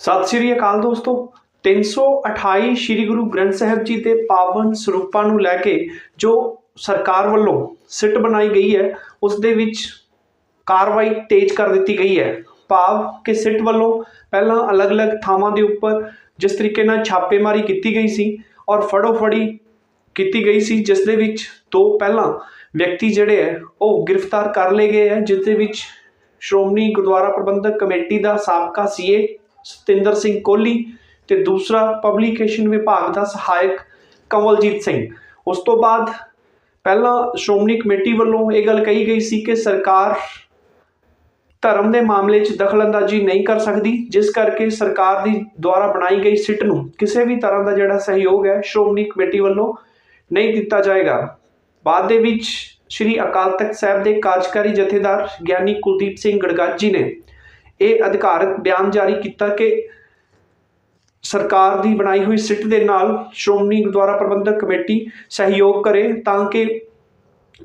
ਸਤਿ ਸ੍ਰੀ ਅਕਾਲ ਦੋਸਤੋ। 328 ਸ੍ਰੀ ਗੁਰੂ ਗ੍ਰੰਥ ਸਾਹਿਬ ਜੀ ਦੇ ਪਾਵਨ ਸਰੂਪਾਂ ਨੂੰ ਲੈ ਕੇ ਜੋ ਸਰਕਾਰ ਵੱਲੋਂ ਸਿੱਟ ਬਣਾਈ ਗਈ ਹੈ, ਉਸ ਦੇ ਵਿੱਚ ਕਾਰਵਾਈ ਤੇਜ਼ ਕਰ ਦਿੱਤੀ ਗਈ ਹੈ। ਭਾਵ ਕਿ ਸਿੱਟ ਵੱਲੋਂ ਪਹਿਲਾਂ ਅਲੱਗ-ਅਲੱਗ ਥਾਵਾਂ ਦੇ ਉੱਪਰ ਜਿਸ ਤਰੀਕੇ ਨਾਲ ਛਾਪੇਮਾਰੀ ਕੀਤੀ ਗਈ ਸੀ ਔਰ ਫੜੋ ਫੜੀ ਕੀਤੀ ਗਈ ਸੀ, ਜਿਸ ਦੇ ਵਿੱਚ ਦੋ ਪਹਿਲਾਂ ਵਿਅਕਤੀ ਜਿਹੜੇ ਹੈ, ਉਹ ਗ੍ਰਿਫਤਾਰ ਕਰ ਲਏ ਗਏ ਹੈ, ਜਿਸ ਦੇ ਵਿੱਚ ਸ਼੍ਰੋਮਣੀ ਗੁਰਦੁਆਰਾ ਪ੍ਰਬੰਧਕ ਕਮੇਟੀ ਦਾ ਸਾਬਕਾ ਸੀਏ ਸਤਿੰਦਰ ਸਿੰਘ ਕੋਹਲੀ ਤੇ ਦੂਸਰਾ ਪਬਲੀਕੇਸ਼ਨ ਵਿਭਾਗ ਦਾ ਸਹਾਇਕ ਕੰਵਲਜੀਤ ਸਿੰਘ। ਉਸ ਤੋਂ ਬਾਅਦ ਪਹਿਲਾਂ ਸ਼੍ਰੋਮਣੀ ਕਮੇਟੀ ਵੱਲੋਂ ਇਹ ਗੱਲ ਕਹੀ ਗਈ ਸੀ ਕਿ ਸਰਕਾਰ ਧਰਮ ਦੇ ਮਾਮਲੇ 'ਚ ਦਖਲਅੰਦਾਜ਼ੀ ਨਹੀਂ ਕਰ ਸਕਦੀ, ਜਿਸ ਕਰਕੇ ਸਰਕਾਰ ਦੀ ਦੁਆਰਾ ਬਣਾਈ ਗਈ ਸਿੱਟ ਨੂੰ ਕਿਸੇ ਵੀ ਤਰ੍ਹਾਂ ਦਾ ਜਿਹੜਾ ਸਹਿਯੋਗ ਹੈ ਸ਼੍ਰੋਮਣੀ ਕਮੇਟੀ ਵੱਲੋਂ ਨਹੀਂ ਦਿੱਤਾ ਜਾਏਗਾ। ਬਾਅਦ ਦੇ ਵਿੱਚ ਸ੍ਰੀ ਅਕਾਲ ਤਖਤ ਸਾਹਿਬ ਦੇ ਕਾਰਜਕਾਰੀ ਜਥੇਦਾਰ ਗਿਆਨੀ ਕੁਲਦੀਪ ਸਿੰਘ ਗੜਗਾਜੀ ਨੇ ਇਹ ਅਧਿਕਾਰਤ ਬਿਆਨ ਜਾਰੀ ਕੀਤਾ ਕਿ ਸਰਕਾਰ ਦੀ ਬਣਾਈ ਹੋਈ ਸਿੱਟ ਦੇ ਨਾਲ ਸ਼੍ਰੋਮਣੀ ਗੁਰਦੁਆਰਾ ਪ੍ਰਬੰਧਕ ਕਮੇਟੀ ਸਹਿਯੋਗ ਕਰੇ ਤਾਂ ਕਿ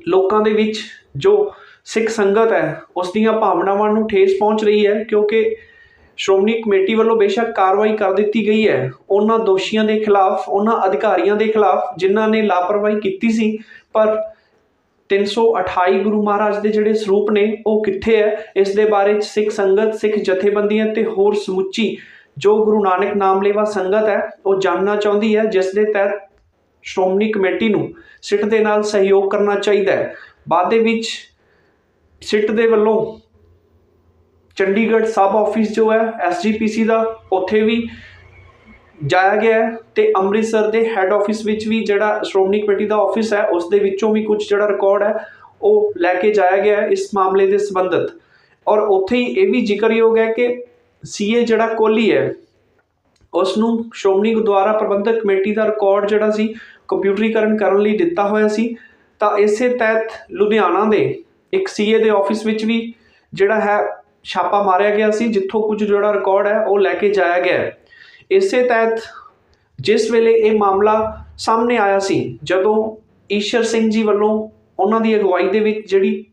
ਲੋਕਾਂ ਦੇ ਵਿੱਚ ਜੋ ਸਿੱਖ ਸੰਗਤ ਹੈ, ਉਸ ਦੀਆਂ ਭਾਵਨਾਵਾਂ ਨੂੰ ਠੇਸ ਪਹੁੰਚ ਰਹੀ ਹੈ, ਕਿਉਂਕਿ ਸ਼੍ਰੋਮਣੀ ਕਮੇਟੀ ਵੱਲੋਂ ਬੇਸ਼ੱਕ ਕਾਰਵਾਈ ਕਰ ਦਿੱਤੀ ਗਈ ਹੈ। ਉਹਨਾਂ ਦੋਸ਼ੀਆਂ ਦੇ ਖਿਲਾਫ, ਉਹਨਾਂ ਅਧਿਕਾਰੀਆਂ ਦੇ ਖਿਲਾਫ ਜਿਨ੍ਹਾਂ ਨੇ ਲਾਪਰਵਾਹੀ ਕੀਤੀ ਸੀ, ਪਰ 328 ਗੁਰੂ ਮਹਾਰਾਜ ਦੇ ਜਿਹੜੇ ਸਰੂਪ ਨੇ, ਉਹ ਕਿੱਥੇ ਹੈ? ਇਸ ਦੇ ਬਾਰੇ 'ਚ ਸਿੱਖ ਸੰਗਤ, ਸਿੱਖ ਜਥੇਬੰਦੀਆਂ ਤੇ ਹੋਰ ਸਮੁੱਚੀ ਜੋ ਗੁਰੂ ਨਾਨਕ ਨਾਮ ਲੇਵਾ ਸੰਗਤ ਹੈ, ਉਹ ਜਾਣਨਾ ਚਾਹੁੰਦੀ ਹੈ, ਜਿਸ ਦੇ ਤਹਿਤ ਸ਼੍ਰੋਮਣੀ ਕਮੇਟੀ ਨੂੰ ਸਿੱਟ ਦੇ ਨਾਲ ਸਹਿਯੋਗ ਕਰਨਾ ਚਾਹੀਦਾ ਹੈ। ਬਾਅਦ ਦੇ ਵਿੱਚ ਸਿੱਟ ਦੇ ਵੱਲੋਂ ਚੰਡੀਗੜ੍ਹ ਸਬ ਆਫਿਸ ਜੋ ਹੈ ਐਸਜੀਪੀਸੀ ਦਾ, ਉੱਥੇ ਵੀ ਜਾਇਆ ਗਿਆ ਹੈ ਤੇ ਅੰਮ੍ਰਿਤਸਰ ਦੇ ਹੈੱਡ ਆਫਿਸ ਵਿੱਚ ਵੀ ਜਿਹੜਾ ਸ਼੍ਰੋਮਣੀ ਕਮੇਟੀ ਦਾ ਆਫਿਸ ਹੈ, ਉਸ ਦੇ ਵਿੱਚੋਂ ਵੀ ਕੁਝ ਜਿਹੜਾ ਰਿਕਾਰਡ ਹੈ, ਉਹ ਲੈ ਕੇ ਜਾਇਆ ਗਿਆ ਇਸ ਮਾਮਲੇ ਦੇ ਸੰਬੰਧਤ। ਔਰ ਉੱਥੇ ਹੀ ਇਹ ਵੀ ਜ਼ਿਕਰਯੋਗ ਹੈ ਕਿ ਸੀਏ ਜਿਹੜਾ ਕੋਹਲੀ ਹੈ ਉਸ ਨੂੰ ਸ਼੍ਰੋਮਣੀ ਗੁਰਦੁਆਰਾ ਪ੍ਰਬੰਧਕ ਕਮੇਟੀ ਦਾ ਰਿਕਾਰਡ ਜਿਹੜਾ ਸੀ, ਕੰਪਿਊਟਰੀਕਰਨ ਕਰਨ ਲਈ ਦਿੱਤਾ ਹੋਇਆ ਸੀ। ਤਾਂ ਇਸੇ ਤਹਿਤ ਲੁਧਿਆਣਾ ਦੇ ਇੱਕ ਸੀਏ ਦੇ ਆਫਿਸ ਵਿੱਚ ਵੀ ਜਿਹੜਾ ਹੈ, ਛਾਪਾ ਮਾਰਿਆ ਗਿਆ ਸੀ, ਜਿੱਥੋਂ ਕੁਝ ਜਿਹੜਾ ਰਿਕਾਰਡ ਹੈ, ਉਹ ਲੈ ਕੇ ਜਾਇਆ ਗਿਆ ਇਸੇ ਤਹਿਤ ਜਿਸ ਵੇਲੇ ਇਹ ਮਾਮਲਾ ਸਾਹਮਣੇ ਆਇਆ ਸੀ, ਜਦੋਂ ਈਸ਼ਰ ਸਿੰਘ ਜੀ ਵੱਲੋਂ ਉਹਨਾਂ ਦੀ ਅਗਵਾਈ ਦੇ ਵਿੱਚ ਜਿਹੜੀ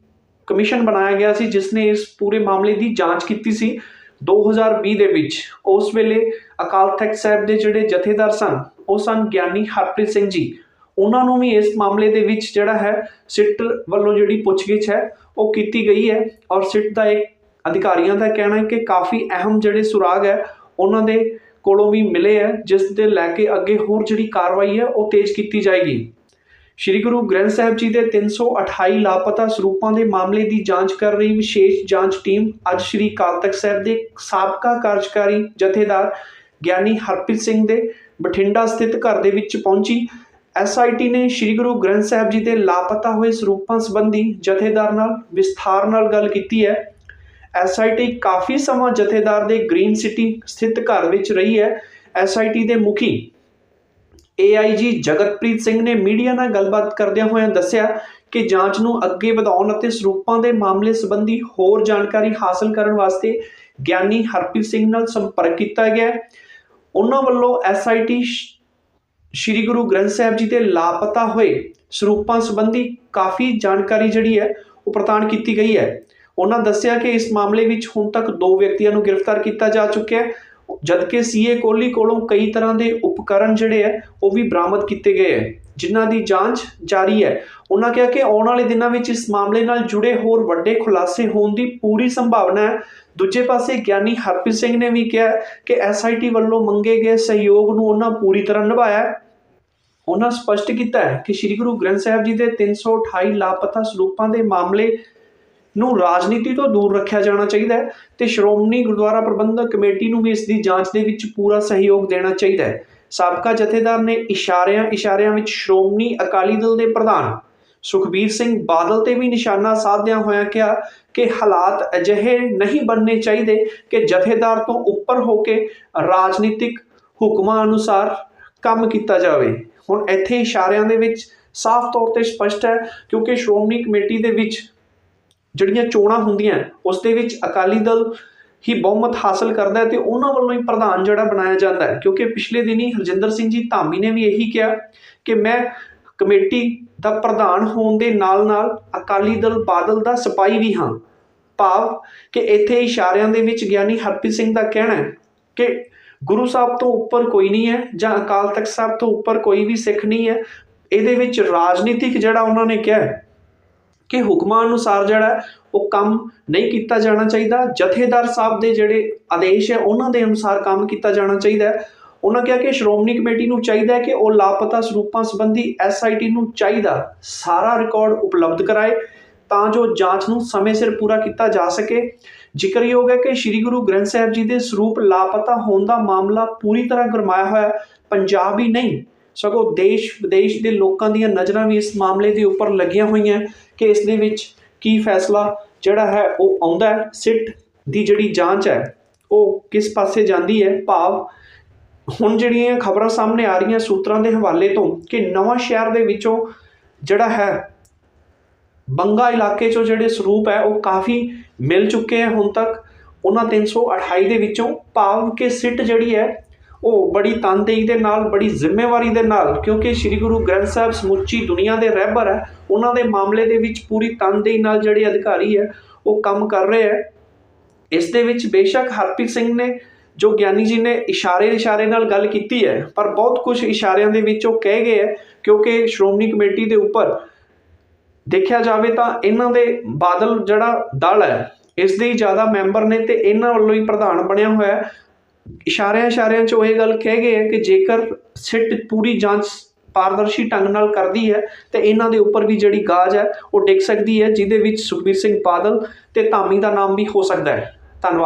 ਕਮਿਸ਼ਨ ਬਣਾਇਆ ਗਿਆ ਸੀ, ਜਿਸ ਨੇ ਇਸ ਪੂਰੇ ਮਾਮਲੇ ਦੀ ਜਾਂਚ ਕੀਤੀ ਸੀ 2020 ਦੇ ਵਿੱਚ, ਉਸ ਵੇਲੇ ਅਕਾਲ ਤਖਤ ਸਾਹਿਬ ਦੇ ਜਿਹੜੇ ਜਥੇਦਾਰ ਸਨ, ਉਹ ਸਨ ਗਿਆਨੀ ਹਰਪ੍ਰੀਤ ਸਿੰਘ ਜੀ। ਉਹਨਾਂ ਨੂੰ ਵੀ ਇਸ ਮਾਮਲੇ ਦੇ ਵਿੱਚ ਜਿਹੜਾ ਹੈ, ਸਿੱਟ ਵੱਲੋਂ ਜਿਹੜੀ ਪੁੱਛਗਿੱਛ ਹੈ, ਉਹ ਕੀਤੀ ਗਈ ਹੈ ਔਰ ਸਿੱਟ ਦਾ ਇੱਕ ਅਧਿਕਾਰੀਆਂ ਦਾ ਕਹਿਣਾ ਹੈ ਕਿ ਕਾਫੀ ਅਹਿਮ ਜਿਹੜੇ ਸੁਰਾਗ ਹੈ, ਉਹਨਾਂ ਦੇ ਕੋਲੋਂ ਵੀ ਮਿਲੇ ਹੈ, ਜਿਸ ਦੇ ਲੈ ਕੇ ਅੱਗੇ ਹੋਰ ਜਿਹੜੀ ਕਾਰਵਾਈ ਹੈ, ਉਹ ਤੇਜ਼ ਕੀਤੀ ਜਾਏਗੀ। ਸ਼੍ਰੀ ਗੁਰੂ ਗ੍ਰੰਥ ਸਾਹਿਬ ਜੀ ਦੇ 328 ਲਾਪਤਾ ਸਰੂਪਾਂ ਦੇ ਮਾਮਲੇ ਦੀ ਜਾਂਚ ਕਰ ਰਹੀ ਵਿਸ਼ੇਸ਼ ਜਾਂਚ ਟੀਮ ਅੱਜ ਸ਼੍ਰੀ ਕਾਲ ਤਖਤ ਸਾਹਿਬ ਦੇ ਸਾਬਕਾ ਕਾਰਜਕਾਰੀ ਜਥੇਦਾਰ ਗਿਆਨੀ ਹਰਪ੍ਰੀਤ ਸਿੰਘ ਦੇ ਬਠਿੰਡਾ ਸਥਿਤ ਘਰ ਦੇ ਵਿੱਚ ਪਹੁੰਚੀ। ਐਸਆਈਟੀ ਨੇ ਸ਼੍ਰੀ ਗੁਰੂ ਗ੍ਰੰਥ ਸਾਹਿਬ ਜੀ ਦੇ ਲਾਪਤਾ ਹੋਏ ਸਰੂਪਾਂ ਸੰਬੰਧੀ ਜਥੇਦਾਰ ਨਾਲ ਵਿਸਥਾਰ ਨਾਲ ਗੱਲ ਕੀਤੀ ਹੈ। ਐਸਆਈਟੀ ਕਾਫੀ ਸਮਾਂ ਜਥੇਦਾਰ ਦੇ ਗ੍ਰੀਨ ਸਿਟੀ ਸਥਿਤ ਘਰ ਵਿੱਚ ਰਹੀ ਹੈ। ਐਸਆਈਟੀ ਦੇ ਮੁਖੀ ਏਆਈਜੀ ਜਗਤਪ੍ਰੀਤ ਸਿੰਘ ਨੇ ਮੀਡੀਆ ਨਾਲ ਗੱਲਬਾਤ ਕਰਦਿਆਂ ਹੋਇਆਂ ਦੱਸਿਆ ਕਿ ਜਾਂਚ ਨੂੰ ਅੱਗੇ ਵਧਾਉਣ ਅਤੇ ਸਰੂਪਾਂ ਦੇ ਮਾਮਲੇ ਸੰਬੰਧੀ ਹੋਰ ਜਾਣਕਾਰੀ ਹਾਸਲ ਕਰਨ ਵਾਸਤੇ ਗਿਆਨੀ ਹਰਪ੍ਰੀਤ ਸਿੰਘ ਨਾਲ ਸੰਪਰਕ ਕੀਤਾ ਗਿਆ ਉਹਨਾਂ ਵੱਲੋਂ ਐਸਆਈਟੀ ਸ਼੍ਰੀ ਗੁਰੂ ਗ੍ਰੰਥ ਸਾਹਿਬ ਜੀ ਦੇ ਲਾਪਤਾ ਹੋਏ ਸਰੂਪਾਂ ਸੰਬੰਧੀ ਕਾਫੀ ਜਾਣਕਾਰੀ ਜਿਹੜੀ ਹੈ, ਉਹ ਪ੍ਰਦਾਨ ਕੀਤੀ ਗਈ ਹੈ। ਉਹਨਾਂ ਦੱਸਿਆ ਕਿ ਇਸ ਮਾਮਲੇ ਵਿੱਚ ਹੁਣ ਤੱਕ ਦੋ ਵਿਅਕਤੀਆਂ ਨੂੰ ਗ੍ਰਿਫਤਾਰ ਕੀਤਾ ਜਾ ਚੁੱਕਿਆ ਹੈ, ਜਦਕਿ ਸੀਏ ਕੋਹਲੀ ਕੋਲੋਂ ਕਈ ਤਰ੍ਹਾਂ ਦੇ ਉਪਕਰਨ ਜਿਹੜੇ ਹੈ, ਉਹ ਵੀ ਬਰਾਮਦ ਕੀਤੇ ਗਏ ਹੈ, ਜਿਨ੍ਹਾਂ ਦੀ ਜਾਂਚ ਜਾਰੀ ਹੈ। ਉਹਨਾਂ ਕਿਹਾ ਕਿ ਆਉਣ ਵਾਲੇ ਦਿਨਾਂ ਵਿੱਚ ਇਸ ਮਾਮਲੇ ਨਾਲ ਜੁੜੇ ਹੋਰ ਵੱਡੇ ਖੁਲਾਸੇ ਹੋਣ ਦੀ ਪੂਰੀ ਸੰਭਾਵਨਾ ਹੈ। ਦੂਜੇ ਪਾਸੇ ਗਿਆਨੀ ਹਰਪ੍ਰੀਤ ਸਿੰਘ ਨੇ ਵੀ ਕਿਹਾ ਕਿ ਐਸਆਈਟੀ ਵੱਲੋਂ ਮੰਗੇ ਗਏ ਸਹਿਯੋਗ ਨੂੰ ਉਹਨਾਂ ਪੂਰੀ ਤਰ੍ਹਾਂ ਨਿਭਾਇਆ ਉਹਨਾਂ ਸਪਸ਼ਟ ਕੀਤਾ ਹੈ ਕਿ ਸ੍ਰੀ ਗੁਰੂ ਗ੍ਰੰਥ ਸਾਹਿਬ ਜੀ ਦੇ 328 ਲਾਪਤਾ ਸਰੂਪਾਂ ਦੇ ਮਾਮਲੇ ਨੂੰ ਰਾਜਨੀਤੀ ਤੋਂ ਦੂਰ ਰੱਖਿਆ ਜਾਣਾ ਚਾਹੀਦਾ ਹੈ ਤੇ ਸ਼੍ਰੋਮਣੀ ਗੁਰਦੁਆਰਾ ਪ੍ਰਬੰਧਕ ਕਮੇਟੀ ਨੂੰ ਵੀ ਇਸ ਦੀ ਜਾਂਚ ਦੇ ਵਿੱਚ ਪੂਰਾ ਸਹਿਯੋਗ ਦੇਣਾ ਚਾਹੀਦਾ ਹੈ। ਸਾਬਕਾ ਜਥੇਦਾਰ ਨੇ ਇਸ਼ਾਰਿਆਂ ਇਸ਼ਾਰਿਆਂ ਵਿੱਚ ਸ਼੍ਰੋਮਣੀ ਅਕਾਲੀ ਦਲ ਦੇ ਪ੍ਰਧਾਨ ਸੁਖਬੀਰ ਸਿੰਘ ਬਾਦਲ ਤੇ ਵੀ ਨਿਸ਼ਾਨਾ ਸਾਧਦਿਆਂ ਹੋਇਆਂ ਕਿਹਾ ਕਿ ਹਾਲਾਤ ਅਜਿਹੇ ਨਹੀਂ ਬਣਨੇ ਚਾਹੀਦੇ ਕਿ ਜਥੇਦਾਰ ਤੋਂ ਉੱਪਰ ਹੋ ਕੇ ਰਾਜਨੀਤਿਕ ਹੁਕਮਾਂ ਅਨੁਸਾਰ ਕੰਮ ਕੀਤਾ ਜਾਵੇ। ਹੁਣ ਇੱਥੇ ਇਸ਼ਾਰਿਆਂ ਦੇ ਵਿੱਚ ਸਾਫ਼ ਤੌਰ ਤੇ ਸਪਸ਼ਟ ਹੈ ਕਿਉਂਕਿ ਸ਼੍ਰੋਮਣੀ ਕਮੇਟੀ ਦੇ ਵਿੱਚ ਜਿਹੜੀਆਂ ਚੋਣਾਂ ਹੁੰਦੀਆਂ, ਉਸ ਦੇ ਵਿੱਚ ਅਕਾਲੀ ਦਲ ਹੀ ਬਹੁਮਤ ਹਾਸਲ ਕਰਦਾ ਹੈ ਤੇ ਉਹਨਾਂ ਵੱਲੋਂ ਹੀ ਪ੍ਰਧਾਨ ਜਿਹੜਾ ਬਣਾਇਆ ਜਾਂਦਾ ਹੈ। ਕਿਉਂਕਿ ਪਿਛਲੇ ਦਿਨੀ ਹਰਜਿੰਦਰ ਸਿੰਘ ਜੀ ਧਾਮੀ ਨੇ ਵੀ ਇਹੀ ਕਿਹਾ ਕਿ ਮੈਂ ਕਮੇਟੀ ਦਾ ਪ੍ਰਧਾਨ ਹੋਣ ਦੇ ਨਾਲ-ਨਾਲ ਅਕਾਲੀ ਦਲ ਬਾਦਲ ਦਾ ਸਿਪਾਹੀ ਵੀ ਹਾਂ। ਭਾਵ ਕਿ ਇੱਥੇ ਇਸ਼ਾਰਿਆਂ ਦੇ ਵਿੱਚ ਗਿਆਨੀ ਹਰਪ੍ਰੀਤ ਸਿੰਘ ਦਾ ਕਹਿਣਾ ਹੈ ਕਿ ਗੁਰੂ ਸਾਹਿਬ ਤੋਂ ਉੱਪਰ ਕੋਈ ਨਹੀਂ ਹੈ ਜਾਂ ਅਕਾਲ ਤਖਤ ਸਾਹਿਬ ਤੋਂ ਉੱਪਰ ਕੋਈ ਵੀ ਸਿੱਖ ਨਹੀਂ ਹੈ। ਇਹਦੇ ਵਿੱਚ ਰਾਜਨੀਤਿਕ ਜਿਹੜਾ ਉਹਨਾਂ ਨੇ ਕਿਹਾ ਕਿ ਹੁਕਮਾਂ ਅਨੁਸਾਰ ਜਿਹੜਾ ਉਹ ਕੰਮ ਨਹੀਂ ਕੀਤਾ ਜਾਣਾ ਚਾਹੀਦਾ। ਜਥੇਦਾਰ ਸਾਹਿਬ ਦੇ ਜਿਹੜੇ ਆਦੇਸ਼ ਹੈ, ਉਹਨਾਂ ਦੇ ਅਨੁਸਾਰ ਕੰਮ ਕੀਤਾ ਜਾਣਾ ਚਾਹੀਦਾ ਹੈ। ਉਹਨਾਂ ਕਿਹਾ ਕਿ ਸ਼੍ਰੋਮਣੀ ਕਮੇਟੀ ਨੂੰ ਚਾਹੀਦਾ ਹੈ ਕਿ ਉਹ ਲਾਪਤਾ ਸਰੂਪਾਂ ਸੰਬੰਧੀ ਐਸਆਈਟੀ ਨੂੰ ਚਾਹੀਦਾ ਸਾਰਾ ਰਿਕਾਰਡ ਉਪਲਬਧ ਕਰਾਏ, ਤਾਂ ਜੋ ਜਾਂਚ ਨੂੰ ਸਮੇਂ ਸਿਰ ਪੂਰਾ ਕੀਤਾ ਜਾ ਸਕੇ। ਜ਼ਿਕਰਯੋਗ ਹੈ ਕਿ ਸ੍ਰੀ ਗੁਰੂ ਗ੍ਰੰਥ ਸਾਹਿਬ ਜੀ ਦੇ ਸਰੂਪ ਲਾਪਤਾ ਹੋਣ ਦਾ ਮਾਮਲਾ ਪੂਰੀ ਤਰ੍ਹਾਂ ਗਰਮਾਇਆ ਹੋਇਆ ਪੰਜਾਬ ਹੀ ਨਹੀਂ, ਸਗੋਂ ਦੇਸ਼ ਵਿਦੇਸ਼ ਦੇ ਲੋਕਾਂ ਦੀਆਂ ਨਜ਼ਰਾਂ ਵੀ ਇਸ ਮਾਮਲੇ ਦੇ ਉੱਪਰ ਲੱਗੀਆਂ ਹੋਈਆਂ ਕਿ ਇਸ ਦੇ ਵਿੱਚ ਕੀ ਫੈਸਲਾ ਜਿਹੜਾ ਹੈ ਉਹ ਆਉਂਦਾ ਹੈ, ਸਿੱਟ ਦੀ ਜਿਹੜੀ ਜਾਂਚ ਹੈ, ਉਹ ਕਿਸ ਪਾਸੇ ਜਾਂਦੀ ਹੈ? ਭਾਵ ਹੁਣ ਜਿਹੜੀਆਂ ਖਬਰਾਂ ਸਾਹਮਣੇ ਆ ਰਹੀਆਂ ਸੂਤਰਾਂ ਦੇ ਹਵਾਲੇ ਤੋਂ ਕਿ ਨਵਾਂ ਸ਼ਹਿਰ ਦੇ ਵਿੱਚੋਂ ਜਿਹੜਾ ਹੈ, ਬੰਗਾ ਇਲਾਕੇ ਚੋਂ ਜਿਹੜੇ ਸਰੂਪ ਹੈ, ਉਹ ਕਾਫੀ ਮਿਲ ਚੁੱਕੇ ਹੈ ਹੁਣ ਤੱਕ। ਉਹਨਾਂ 328 ਦੇ ਵਿੱਚੋਂ ਭਾਵ ਕਿ ਸਿੱਟ ਜਿਹੜੀ ਹੈ ਉਹ ਬੜੀ ਤਨਦੇਹੀ ਦੇ ਨਾਲ, ਬੜੀ ਜ਼ਿੰਮੇਵਾਰੀ ਦੇ ਨਾਲ, ਕਿਉਂਕਿ ਸ੍ਰੀ ਗੁਰੂ ਗ੍ਰੰਥ ਸਾਹਿਬ ਸਮੁੱਚੀ ਦੁਨੀਆ ਦੇ ਰਹਿਬਰ ਹੈ, ਉਹਨਾਂ ਦੇ ਮਾਮਲੇ ਦੇ ਵਿੱਚ ਪੂਰੀ ਤਨਦੇਹੀ ਨਾਲ ਜਿਹੜੇ ਅਧਿਕਾਰੀ ਹੈ, ਉਹ ਕੰਮ ਕਰ ਰਹੇ ਹੈ। ਇਸ ਦੇ ਵਿੱਚ ਬੇਸ਼ੱਕ ਹਰਪ੍ਰੀਤ ਸਿੰਘ ਨੇ, ਜੋ ਗਿਆਨੀ ਜੀ ਨੇ ਇਸ਼ਾਰੇ ਇਸ਼ਾਰੇ ਨਾਲ ਗੱਲ ਕੀਤੀ ਹੈ, ਪਰ ਬਹੁਤ ਕੁਝ ਇਸ਼ਾਰਿਆਂ ਦੇ ਵਿੱਚ ਉਹ ਕਹਿ ਗਏ ਹੈ, ਕਿਉਂਕਿ ਸ਼੍ਰੋਮਣੀ ਕਮੇਟੀ ਦੇ ਉੱਪਰ ਦੇਖਿਆ ਜਾਵੇ ਤਾਂ ਇਹਨਾਂ ਦੇ ਬਾਦਲ ਜਿਹੜਾ ਦਲ ਹੈ, ਇਸ ਦੇ ਹੀ ਜ਼ਿਆਦਾ ਮੈਂਬਰ ਨੇ ਤੇ ਇਹਨਾਂ ਵੱਲੋਂ ਹੀ ਪ੍ਰਧਾਨ ਬਣਿਆ ਹੋਇਆ ਇਸ਼ਾਰਿਆਂ ਇਸ਼ਾਰਿਆਂ 'ਚ ਉਹ ਇਹ ਗੱਲ ਕਹਿ ਗਏ ਹੈ ਕਿ ਜੇਕਰ ਸਿੱਟ ਪੂਰੀ ਜਾਂਚ ਪਾਰਦਰਸ਼ੀ ਢੰਗ ਨਾਲ ਕਰਦੀ ਹੈ, ਤੇ ਇਹਨਾਂ ਦੇ ਉੱਪਰ ਵੀ ਜਿਹੜੀ ਗਾਜ ਹੈ, ਉਹ ਡਿੱਗ ਸਕਦੀ ਹੈ, ਜਿਹਦੇ ਵਿੱਚ ਸੁਖਬੀਰ ਸਿੰਘ ਬਾਦਲ ਤੇ ਧਾਮੀ ਦਾ ਨਾਮ ਵੀ ਹੋ ਸਕਦਾ ਹੈ। ਧੰਨਵਾਦ।